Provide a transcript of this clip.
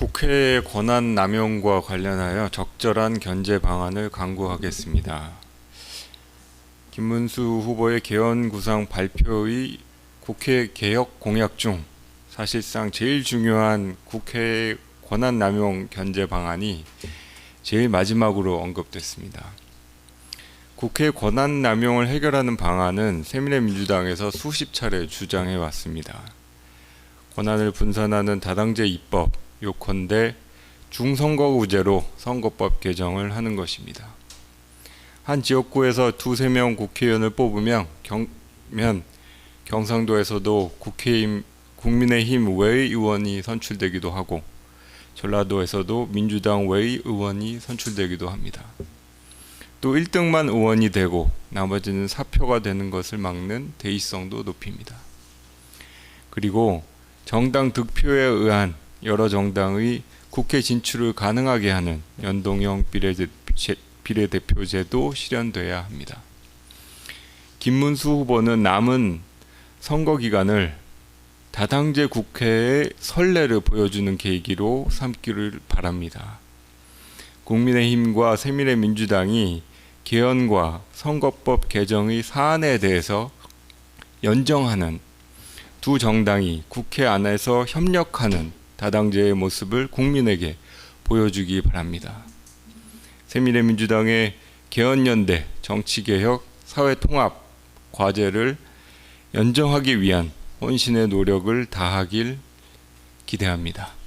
국회의 권한 남용과 관련하여 적절한 견제 방안을 강구하겠습니다. 김문수 후보의 개헌 구상 발표의 국회 개혁 공약 중 사실상 제일 중요한 국회 권한 남용 견제 방안이 제일 마지막으로 언급됐습니다. 국회 권한 남용을 해결하는 방안은 새미래민주당에서 수십 차례 주장해 왔습니다. 권한을 분산하는 다당제 입법, 요컨대 중선거구제로 선거법 개정을 하는 것입니다. 한 지역구에서 두세 명 국회의원을 뽑으면 경, 면 경상도에서도 국회의원 국민의힘 외의 의원이 선출되기도 하고 전라도에서도 민주당 외의 의원이 선출되기도 합니다. 또 1등만 의원이 되고 나머지는 사표가 되는 것을 막는 대의성도 높입니다. 그리고 정당 득표에 의한 여러 정당의 국회 진출을 가능하게 하는 연동형 비례대, 비례대표제도 실현돼야 합니다. 김문수 후보는 남은 선거 기간을 다당제 국회의 선례를 보여주는 계기로 삼기를 바랍니다. 국민의힘과 새미래민주당이 개헌과 선거법 개정의 사안에 대해서 연정하는 두 정당이 국회 안에서 협력하는 다당제의 모습을 국민에게 보여주기 바랍니다. 새미래민주당의 개헌연대 정치개혁 사회통합 과제를 연정하기 위한 혼신의 노력을 다하길 기대합니다.